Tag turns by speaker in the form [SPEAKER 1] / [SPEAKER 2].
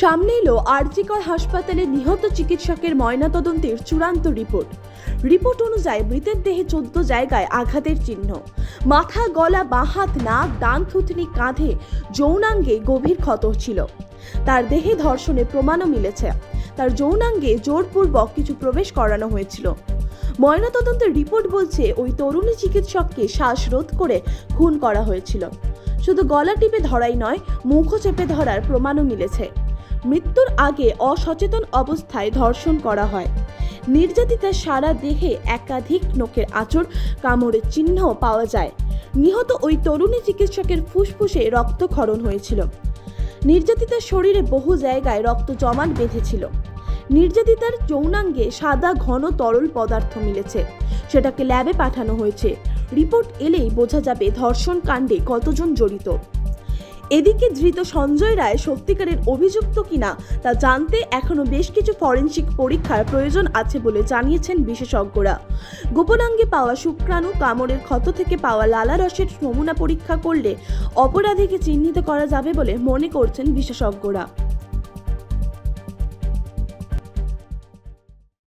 [SPEAKER 1] সামনে এলো আরজিকর হাসপাতালে নিহত চিকিৎসকের ময়নাতদন্তের চূড়ান্ত রিপোর্ট। রিপোর্ট অনুযায়ী মৃতের দেহে চোদ্দ জায়গায় আঘাতের চিহ্ন। মাথা, গলা, বাঁ হাত, নাক, ডান থুতনি কাঁধে যৌনাঙ্গে গভীর ক্ষত ছিল। তার দেহে ধর্ষণের প্রমাণও মিলেছে। তার যৌনাঙ্গে জোরপূর্বক কিছু প্রবেশ করানো হয়েছিল। ময়নাতদন্তের রিপোর্ট বলছে, ওই তরুণী চিকিৎসককে শ্বাসরোধ করে খুন করা হয়েছিল। শুধু গলা টিপে ধরাই নয়, মুখও চেপে ধরার প্রমাণও মিলেছে। মৃত্যুর আগে অসচেতন অবস্থায় ধর্ষণ করা হয়। নির্যাতিতার সারা দেহে একাধিক নখের আঁচড়, কামড়ের চিহ্ন পাওয়া যায়। নিহত ওই তরুণী চিকিৎসকের ফুসফুসে রক্তক্ষরণ হয়েছিল। নির্যাতিতার শরীরে বহু জায়গায় রক্ত জমাট বেঁধেছিল। নির্যাতিতার যৌনাঙ্গে সাদা ঘন তরল পদার্থ মিলেছে। সেটাকে ল্যাবে পাঠানো হয়েছে। রিপোর্ট এলেই বোঝা যাবে ধর্ষণ কাণ্ডে কতজন জড়িত। এদিকে ধৃত সঞ্জয় রায় সত্যিকারের অভিযুক্ত কিনা তা জানতে এখনও বেশ কিছু ফরেন্সিক পরীক্ষার প্রয়োজন আছে বলে জানিয়েছেন বিশেষজ্ঞরা। গোপনাঙ্গে পাওয়া শুক্রাণু কামড়ের ক্ষত থেকে পাওয়া লালা রসের নমুনা পরীক্ষা করলে অপরাধীকে চিহ্নিত করা যাবে বলে মনে করছেন বিশেষজ্ঞরা।